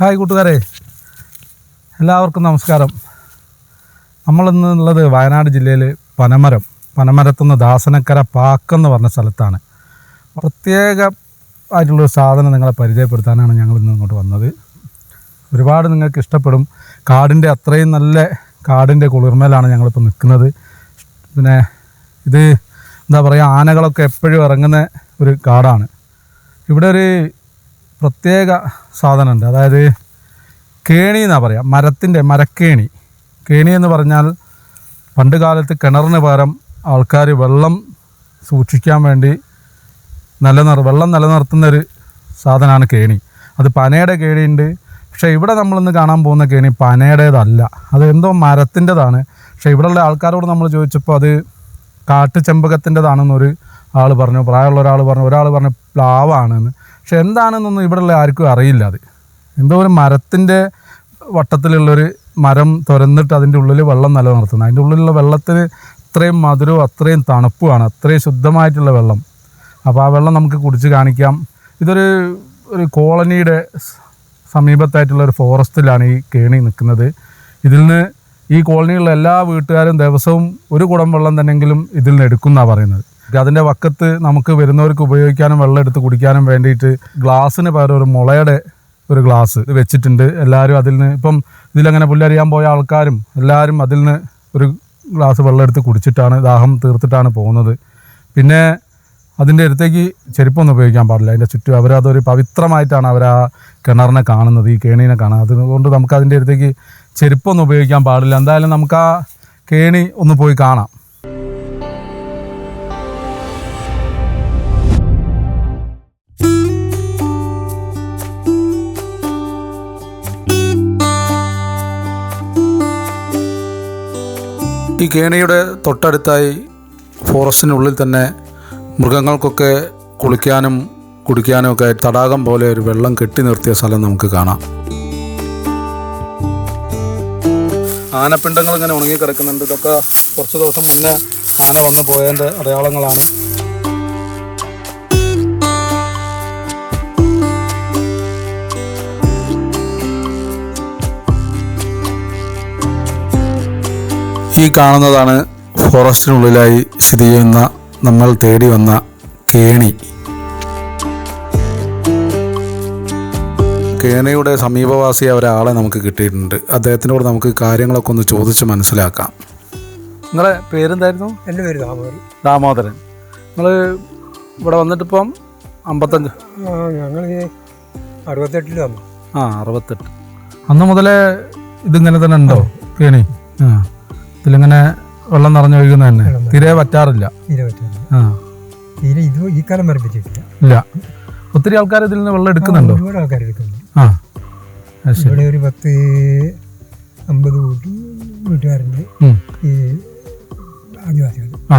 Hi കൂട്ടുകാരെ. എല്ലാവർക്കും നമസ്കാരം. നമ്മളിന്ന് ഉള്ളത് വയനാട് ജില്ലയിൽ പനമരം. പനമരത്തുനിന്ന് ദാസനക്കര പാക്കെന്ന് പറഞ്ഞ സ്ഥലത്താണ്. പ്രത്യേക ആയിട്ടുള്ളൊരു സാധനം നിങ്ങളെ പരിചയപ്പെടുത്താനാണ് ഞങ്ങൾ ഇന്ന് ഇങ്ങോട്ട് വന്നത്. ഒരുപാട് നിങ്ങൾക്ക് ഇഷ്ടപ്പെടും. കാടിന്റെ അത്രയും നല്ല കാടിന്റെ കുളിർമേലാണ് ഞങ്ങളിപ്പോൾ നിൽക്കുന്നത്. പിന്നെ ഇത് എന്താ പറയുക ആനകളൊക്കെ എപ്പോഴും ഇറങ്ങുന്ന ഒരു കാടാണ്. ഇവിടെ ഒരു പ്രത്യേക സാധനമുണ്ട്. അതായത് കേണി എന്നാണ് പറയുക മരത്തിന്റെ മരക്കേണി. കേണി എന്ന് പറഞ്ഞാൽ പണ്ട് കാലത്ത് കിണറിന് പകരം ആൾക്കാർ വെള്ളം സൂക്ഷിക്കാൻ വേണ്ടി നിലനിർ വെള്ളം നിലനിർത്തുന്ന ഒരു സാധനമാണ് കേണി. അത് പനയുടെ കേണിയുണ്ട്. പക്ഷേ ഇവിടെ നമ്മളിന്ന് കാണാൻ പോകുന്ന കേണി പനയുടേതല്ല. അത് എന്തോ മരത്തിന്റെതാണ്. പക്ഷേ ഇവിടെയുള്ള ആൾക്കാരോട് നമ്മൾ ചോദിച്ചപ്പോൾ അത് കാട്ടു ചെമ്പകത്തിന്റെതാണെന്നൊരു ആൾ പറഞ്ഞു. പ്രായമുള്ള ഒരാൾ പറഞ്ഞു. ഒരാൾ പറഞ്ഞു പ്ലാവാണെന്ന്. പക്ഷെ എന്താണെന്നൊന്നും ഇവിടെയുള്ള ആർക്കും അറിയില്ല അത്. എന്തോ ഒരു മരത്തിന്റെ വട്ടത്തിലുള്ളൊരു മരം തുരന്നിട്ട് അതിന്റെ ഉള്ളിൽ വെള്ളം നിലനിർത്തുന്നത് അതിന്റെ ഉള്ളിലുള്ള വെള്ളത്തിന് അത്രയും മധുരവും അത്രയും തണുപ്പുമാണ്. അത്രയും ശുദ്ധമായിട്ടുള്ള വെള്ളം. അപ്പോൾ ആ വെള്ളം നമുക്ക് കുടിച്ച് കാണിക്കാം. ഇതൊരു ഒരു കോളനിയുടെ സമീപത്തായിട്ടുള്ള ഒരു ഫോറസ്റ്റിലാണ് ഈ കേണി നിൽക്കുന്നത്. ഇതിൽ നിന്ന് ഈ കോളനിയിലുള്ള എല്ലാ വീട്ടുകാരും ദിവസവും ഒരു കുടം വെള്ളം തന്നെങ്കിലും ഇതിൽ നിന്ന് എടുക്കുന്നതാണ് പറയുന്നത്. അതിന്റെ വക്കത്ത് നമുക്ക് വരുന്നവർക്ക് ഉപയോഗിക്കാനും വെള്ളം എടുത്ത് കുടിക്കാനും വേണ്ടിയിട്ട് ഗ്ലാസ്സിന് പകരം ഒരു മുളയുടെ ഒരു ഗ്ലാസ് വെച്ചിട്ടുണ്ട്. എല്ലാവരും അതിൽ നിന്ന് ഇപ്പം ഇതിലങ്ങനെ പുല്ലറിയാൻ പോയ ആൾക്കാരും എല്ലാവരും അതിൽ നിന്ന് ഒരു ഗ്ലാസ് വെള്ളം എടുത്ത് കുടിച്ചിട്ടാണ് ദാഹം തീർത്തിട്ടാണ് പോകുന്നത്. പിന്നെ അതിന്റെ അടുത്തേക്ക് ചെരുപ്പൊന്നും ഉപയോഗിക്കാൻ പാടില്ല. അതിന്റെ ചുറ്റും അവരതൊരു പവിത്രമായിട്ടാണ് അവർ ആ കിണറിനെ കാണുന്നത് ഈ കേണീനെ കാണുന്നത്. അതുകൊണ്ട് നമുക്ക് അതിന്റെ അടുത്തേക്ക് ചെരുപ്പൊന്നും ഉപയോഗിക്കാൻ പാടില്ല. എന്തായാലും നമുക്ക് ആ കേണി ഒന്ന് പോയി കാണാം. ഈ കേണിയുടെ തൊട്ടടുത്തായി ഫോറസ്റ്റിനുള്ളിൽ തന്നെ മൃഗങ്ങൾക്കൊക്കെ കുളിക്കാനും കുടിക്കാനും ഒക്കെ തടാകം പോലെ ഒരു വെള്ളം കെട്ടി നിർത്തിയ സ്ഥലം നമുക്ക് കാണാം. ആനപ്പിണ്ടങ്ങൾ ഇങ്ങനെ ഉണങ്ങി കിടക്കുന്നുണ്ട് ഇതൊക്കെ കുറച്ച് ദിവസം മുന്നേ ആന വന്നു പോയതിന്റെ അടയാളങ്ങളാണ്. ഈ കാണുന്നതാണ് ഫോറസ്റ്റിനുള്ളിലായി സ്ഥിതി ചെയ്യുന്ന നമ്മൾ തേടി വന്ന കേണി. കേണിയുടെ സമീപവാസിയായ ഒരാളെ നമുക്ക് കിട്ടിയിട്ടുണ്ട്. അദ്ദേഹത്തിനോട് നമുക്ക് കാര്യങ്ങളൊക്കെ ഒന്ന് ചോദിച്ച് മനസ്സിലാക്കാം. നിങ്ങളെ പേരെന്തായിരുന്നു? എന്റെ പേര് ദാമോദരൻ. ദാമോദരൻ. നിങ്ങൾ ഇവിടെ വന്നിട്ടിപ്പം അമ്പത്തഞ്ച് ആ ഞങ്ങൾ അറുപത്തെട്ടിൽ വന്നു. ആ അറുപത്തെട്ട്. അന്ന് മുതലേ ഇതിങ്ങനെ തന്നെ ഉണ്ടോ? കേണി. ആ. ഇതിലിങ്ങനെ വെള്ളം നിറഞ്ഞൊഴുകുന്ന തന്നെ തീരെ പറ്റാറില്ല ആ. തീരെ ഇത് ഈ കാലം വരപ്പിച്ചിട്ടില്ല ഇല്ല. ഒത്തിരി ആൾക്കാർ ഇതിൽ നിന്ന് വെള്ളം എടുക്കുന്നുണ്ടോ? ഒരുപാട് ആൾക്കാർ എടുക്കുന്നുണ്ട്. ആ. ഇവിടെ ഒരു പത്ത് അമ്പത് കൂട്ടി വീട്ടുകാരുണ്ട്. ഈ ആദിവാസികൾ. ആ.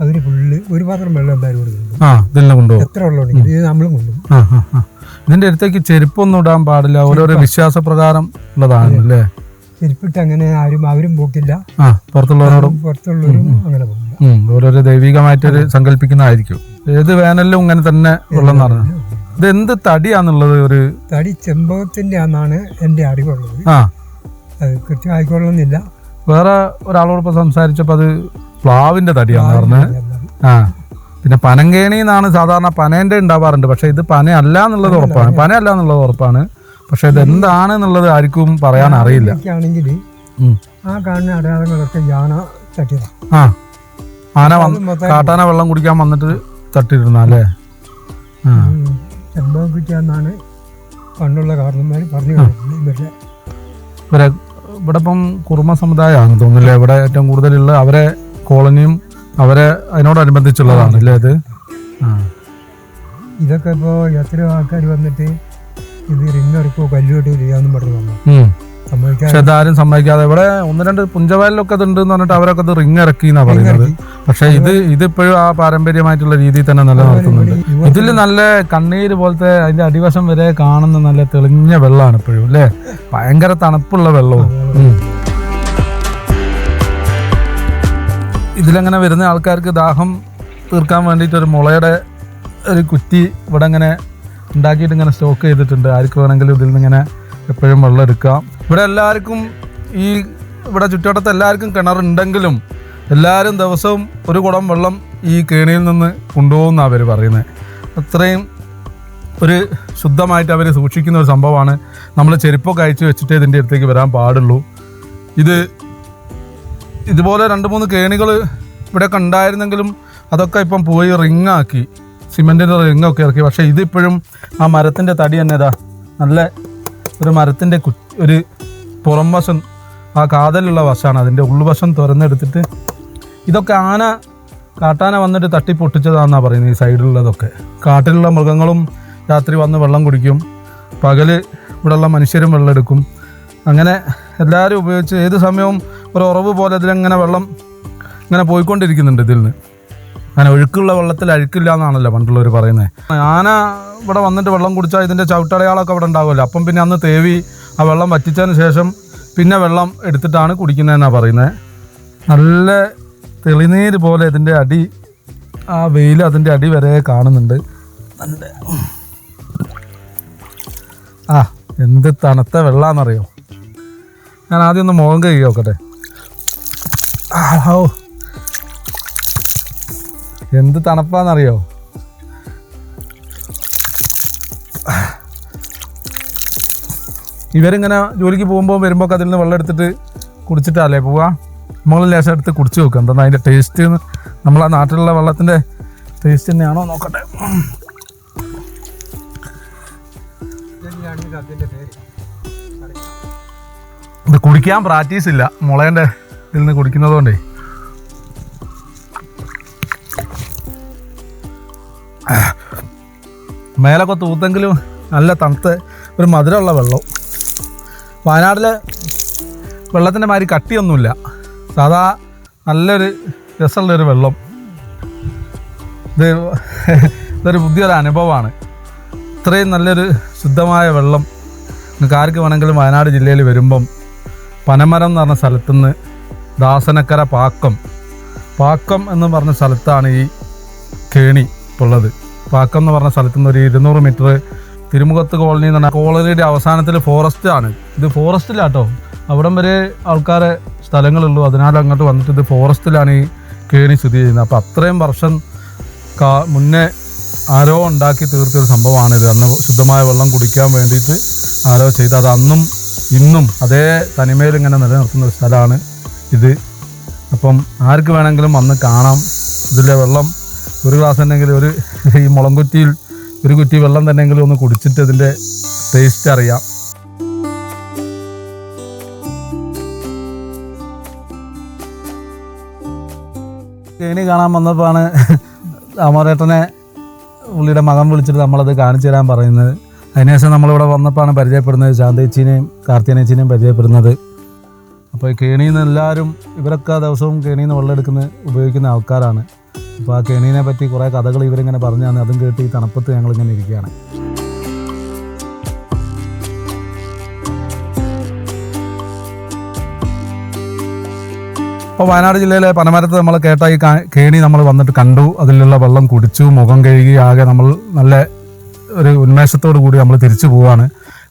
അവർ ഫുള്ള് ഒരു പാത്രം വെള്ളം എന്തായാലും കൊടുക്കുന്നുണ്ട് ആ ഇതിൽ കൊണ്ടുപോകും. എത്ര വെള്ളം ഉണ്ടെങ്കിൽ ഇത് നമ്മളും കൊണ്ടുപോകും. ആ ആ ഇതിന്റെ അടുത്തേക്ക് ചെരുപ്പൊന്നും ഇടാൻ പാടില്ല. ഓരോരോ വിശ്വാസപ്രകാരം ഉള്ളതാണ് അല്ലേ ചെരുപ്പിട്ട് അങ്ങനെ ആരും അവരും പോക്കില്ല. പുറത്തുള്ളവരോടും. പുറത്തുള്ളവരും അങ്ങനെ പോകില്ല ഓരോരോ ദൈവികമായിട്ടൊരു സങ്കല്പിക്കുന്നതായിരിക്കും. ഏത് വേനലിലും ഇങ്ങനെ തന്നെ വെള്ളം നിറഞ്ഞു ഇത് എന്ത് തടിയാന്നുള്ളത് ഒരു തടി ചെമ്പകത്തിന്റെ ആണെന്നാണ് എന്റെ അറിവുള്ളത്. ആ. അത് കൃത്യമായിക്കൊള്ളുന്നില്ല വേറെ ഒരാളോടൊപ്പം സംസാരിച്ചപ്പോൾ അത് പ്ലാവിന്റെ തടിയാന്ന് പറഞ്ഞത് ആ. പിന്നെ പനങ്കേണി എന്നാണ് സാധാരണ പനേന്റെ ഉണ്ടാവാറുണ്ട്. പക്ഷെ ഇത് പന അല്ല എന്നുള്ളത് ഉറപ്പാണ്. പന അല്ല എന്നുള്ളത് ഉറപ്പാണ്. പക്ഷെ ഇത് എന്താണ് എന്നുള്ളത് ആർക്കും പറയാൻ അറിയില്ല. ആണെങ്കിൽ ആ കാണുന്ന അടയാളങ്ങളൊക്കെ യാന തട്ടിയതാണ് ആ. ആന കാട്ടാന വെള്ളം കുടിക്കാൻ വന്നിട്ട് തട്ടിയിരുന്ന അല്ലേ? ആ. ചെമ്പകം കിട്ടിയെന്നാണ് പണ്ടുള്ള കാരണന്മാർ പറഞ്ഞു ഇവരുടെ ഇവരെ ഇവിടെ ഇപ്പം കുറുമ സമുദായമാണ് തോന്നുന്നില്ലേ? ഇവിടെ ഏറ്റവും കൂടുതലുള്ള അവരെ കോളനിയും അവരെ അതിനോടനുബന്ധിച്ചുള്ളതാണ് അല്ലേ അത് ഇതൊക്കെ ഇപ്പോൾ എത്രയോ ആൾക്കാർ വന്നിട്ട് ഇത് റിംഗ് ഇറക്കോ കല്ലുകെട്ടോ ചെയ്യാന്നും പറഞ്ഞു വന്നു. പക്ഷെ ഇതാരും സമ്മതിക്കാതെ ഇവിടെ ഒന്ന് രണ്ട് പുഞ്ചവയലിലൊക്കെ ഇത് ഉണ്ട് എന്ന് പറഞ്ഞിട്ട് അവരൊക്കെ ഇത് റിങ് ഇറക്കി എന്നാ പറയുന്നത്. പക്ഷെ ഇത് ഇതിപ്പോഴും ആ പാരമ്പര്യമായിട്ടുള്ള രീതിയിൽ തന്നെ നിലനിർത്തുന്നുണ്ട്. ഇതിൽ നല്ല കണ്ണീര് പോലത്തെ അതിന്റെ അടിവശം വരെ കാണുന്ന നല്ല തെളിഞ്ഞ വെള്ളമാണ് ഇപ്പോഴും അല്ലേ? ഭയങ്കര തണുപ്പുള്ള വെള്ളവും. ഇതിലങ്ങനെ വരുന്ന ആൾക്കാർക്ക് ദാഹം തീർക്കാൻ വേണ്ടിയിട്ട് ഒരു മുളയുടെ ഒരു കുറ്റി ഇവിടെ ഇങ്ങനെ ഉണ്ടാക്കിയിട്ട് ഇങ്ങനെ സ്റ്റോക്ക് ചെയ്തിട്ടുണ്ട്. ആർക്ക് വേണമെങ്കിലും ഇതിൽ നിന്ന് ഇങ്ങനെ എപ്പോഴും വെള്ളം എടുക്കാം. ഇവിടെ എല്ലാവർക്കും ഈ ഇവിടെ ചുറ്റുവട്ടത്ത് എല്ലാവർക്കും കിണറുണ്ടെങ്കിലും എല്ലാവരും ദിവസവും ഒരു കുടം വെള്ളം ഈ കേണിയിൽ നിന്ന് കൊണ്ടുപോകുന്ന അവർ പറയുന്നത് അത്രയും ഒരു ശുദ്ധമായിട്ട് അവർ സൂക്ഷിക്കുന്ന ഒരു സംഭവമാണ്. നമ്മൾ ചെരുപ്പൊക്കെ അയച്ചു വെച്ചിട്ട് ഇതിന്റെ അടുത്തേക്ക് വരാൻ പാടുള്ളൂ. ഇത് ഇതുപോലെ രണ്ട് മൂന്ന് കേണികൾ ഇവിടെ ഉണ്ടായിരുന്നെങ്കിലും അതൊക്കെ ഇപ്പം പോയി റിങ്ങാക്കി. സിമെന്റിന്റെ റിങ്ങൊക്കെ ഇറക്കി. പക്ഷേ ഇതിപ്പോഴും ആ മരത്തിന്റെ തടി തന്നെ ഇതാ. നല്ല ഒരു മരത്തിന്റെ കു ഒരു പുറം വശം ആ കാതലുള്ള വശമാണ് അതിന്റെ ഉൾവശം തുറന്നെടുത്തിട്ട് ഇതൊക്കെ ആന കാട്ടാന വന്നിട്ട് തട്ടി പൊട്ടിച്ചതാണെന്നാണ് പറയുന്നത് ഈ സൈഡിലുള്ളതൊക്കെ. കാട്ടിലുള്ള മൃഗങ്ങളും രാത്രി വന്ന് വെള്ളം കുടിക്കും. പകൽ ഇവിടെയുള്ള മനുഷ്യരും വെള്ളം എടുക്കും. അങ്ങനെ എല്ലാവരും ഉപയോഗിച്ച് ഏത് സമയവും ഒരു ഉറവ് പോലെ ഇതിലങ്ങനെ വെള്ളം ഇങ്ങനെ പോയിക്കൊണ്ടിരിക്കുന്നുണ്ട് ഇതിൽ നിന്ന് അങ്ങനെ ഒഴുക്കുള്ള വെള്ളത്തിൽ അഴുക്കില്ല എന്നാണല്ലോ പണ്ടുള്ളവർ പറയുന്നത് ആന ഇവിടെ വന്നിട്ട് വെള്ളം കുടിച്ചാൽ ഇതിന്റെ ചവിട്ടടയാളൊക്കെ അവിടെ ഉണ്ടാവുമല്ലോ. അപ്പം പിന്നെ അന്ന് തേവി ആ വെള്ളം വറ്റിച്ചതിന് ശേഷം പിന്നെ വെള്ളം എടുത്തിട്ടാണ് കുടിക്കുന്നതെന്നാണ് പറയുന്നത് നല്ല തെളിനീര് പോലെ ഇതിന്റെ അടി ആ വെയിൽ അതിന്റെ അടി വരെ കാണുന്നുണ്ട്. ആ എന്ത് തണുത്ത വെള്ളാന്നറിയോ? ഞാൻ ആദ്യം ഒന്ന് മുഖം കഴുകി നോക്കട്ടെ. ആ, ഓ എന്ത് തണുപ്പാന്നറിയോ? ഇവരിങ്ങനെ ജോലിക്ക് പോകുമ്പോൾ വരുമ്പോൾ അതിൽ നിന്ന് വെള്ളം എടുത്തിട്ട് കുടിച്ചിട്ടല്ലേ പോവാ നമ്മൾ ലേശം എടുത്ത് കുടിച്ച് നോക്കുക എന്താ അതിന്റെ ടേസ്റ്റ് നമ്മൾ ആ നാട്ടിലുള്ള വെള്ളത്തിന്റെ ടേസ്റ്റ് തന്നെയാണോ നോക്കട്ടെ. ഇത് കുടിക്കാൻ പ്രാക്ടീസ് ഇല്ല. മുളേന്റെ ഇതിൽ നിന്ന് കുടിക്കുന്നത് മേലൊക്കെ തൂത്തെങ്കിലും നല്ല തണുത്ത് ഒരു മധുരമുള്ള വെള്ളം. വയനാട്ടിൽ വെള്ളത്തിന്റെ മാതിരി കട്ടിയൊന്നുമില്ല. സാധാ നല്ലൊരു രസമുള്ളൊരു വെള്ളം. ഇത് ഇതൊരു പുതിയൊരു അനുഭവമാണ്. ഇത്രയും നല്ലൊരു ശുദ്ധമായ വെള്ളം നിങ്ങൾക്ക് ആർക്ക് വേണമെങ്കിലും വയനാട് ജില്ലയിൽ വരുമ്പം പനമരം എന്ന് പറഞ്ഞ സ്ഥലത്തു നിന്ന് ദാസനക്കര പാക്കം. പാക്കം എന്ന് പറഞ്ഞ സ്ഥലത്താണ് ഈ കേണി. ഉള്ളത്. പാക്കം എന്ന് പറഞ്ഞ സ്ഥലത്ത് നിന്ന് ഒരു ഇരുന്നൂറ് മീറ്റർ തിരുമുഖത്ത് കോളനി എന്ന് പറഞ്ഞാൽ കോളനിയുടെ അവസാനത്തിൽ ഫോറസ്റ്റ് ആണ്. ഇത് ഫോറസ്റ്റിലാട്ടോ അവിടം വരെ ആൾക്കാരെ സ്ഥലങ്ങളുള്ളൂ. അതിനാൽ അങ്ങോട്ട് വന്നിട്ട് ഇത് ഫോറസ്റ്റിലാണ് ഈ കേണി സ്ഥിതി ചെയ്യുന്നത്. അപ്പോൾ അത്രയും വർഷം കാ മുന്നേ ആരോ ഉണ്ടാക്കി തീർത്തൊരു സംഭവമാണ് ഇത് അന്ന് ശുദ്ധമായ വെള്ളം കുടിക്കാൻ വേണ്ടിയിട്ട് ആരോ ചെയ്ത്. അത് അന്നും ഇന്നും അതേ തനിമയിൽ ഇങ്ങനെ നിലനിർത്തുന്ന ഒരു സ്ഥലമാണ് ഇത്. അപ്പം ആർക്ക് വേണമെങ്കിലും വന്ന് കാണാം. ഇതിലെ വെള്ളം ഒരു ഗ്ലാസ് ഉണ്ടെങ്കിൽ ഒരു ഈ മുളം കുറ്റിയിൽ ഒരു കുറ്റി വെള്ളം തന്നെയെങ്കിലും ഒന്ന് കുടിച്ചിട്ട് അതിന്റെ ടേസ്റ്റ് അറിയാം. കേണി കാണാൻ വന്നപ്പോഴാണ് അമരേട്ടനെ പുള്ളിയുടെ മകൻ വിളിച്ചിട്ട് നമ്മളത് കാണിച്ചു തരാൻ പറയുന്നത്. അതിനുശേഷം നമ്മളിവിടെ വന്നപ്പോഴാണ് പരിചയപ്പെടുന്നത് ശാന്തേച്ചിനെയും കാർത്തിയനേച്ചിനെയും പരിചയപ്പെടുന്നത്. അപ്പോൾ കേണിയിൽ നിന്ന് എല്ലാവരും ഇവരൊക്കെ ദിവസവും കേണിയിൽ നിന്ന് വെള്ളം എടുക്കുന്ന ഉപയോഗിക്കുന്ന ആൾക്കാരാണ്. അപ്പോൾ ആ കെണീനെ പറ്റി കുറേ കഥകൾ ഇവരിങ്ങനെ പറഞ്ഞു തന്നെ അതും കേട്ട് ഈ തണുപ്പത്ത് ഞങ്ങളിങ്ങനെ ഇരിക്കുകയാണ്. അപ്പോൾ വയനാട് ജില്ലയിലെ പനമരത്ത് നമ്മൾ കേട്ട ഈ കേണി നമ്മൾ വന്നിട്ട് കണ്ടു. അതിലുള്ള വെള്ളം കുടിച്ചു മുഖം കഴുകി ആകെ നമ്മൾ നല്ല ഒരു ഉന്മേഷത്തോടു കൂടി നമ്മൾ തിരിച്ചു പോവുകയാണ്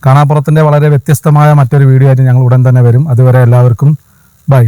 കാണാപ്പുറത്തിന്റെ വളരെ വ്യത്യസ്തമായ മറ്റൊരു വീഡിയോ ആയിട്ട് ഞങ്ങൾ ഉടൻ തന്നെ വരും. അതുവരെ എല്ലാവർക്കും ബൈ.